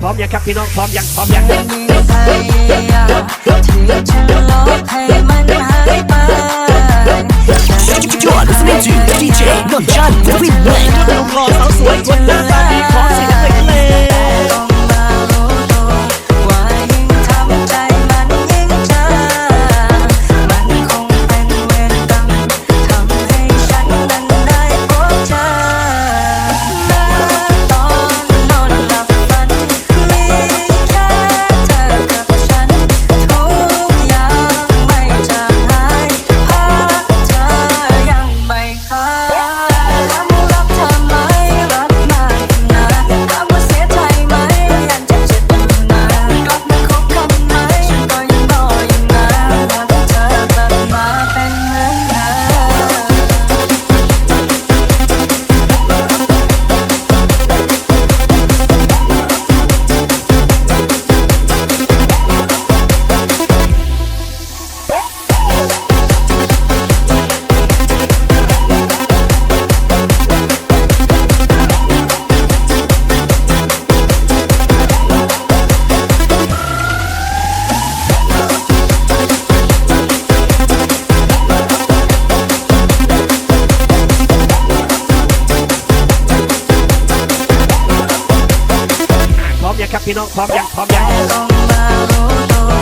พร้อมยังครับพี่น้องพร้อมยังพร้อมยังไม่มีใครอยากที่จะลบให้มันหายไป You're listening to DJ นนจันทร์วินเล่ลูกหล่อสาวสวยคนหน้าตาดีขอ พี่น้องพร้อมยังพร้อมยัง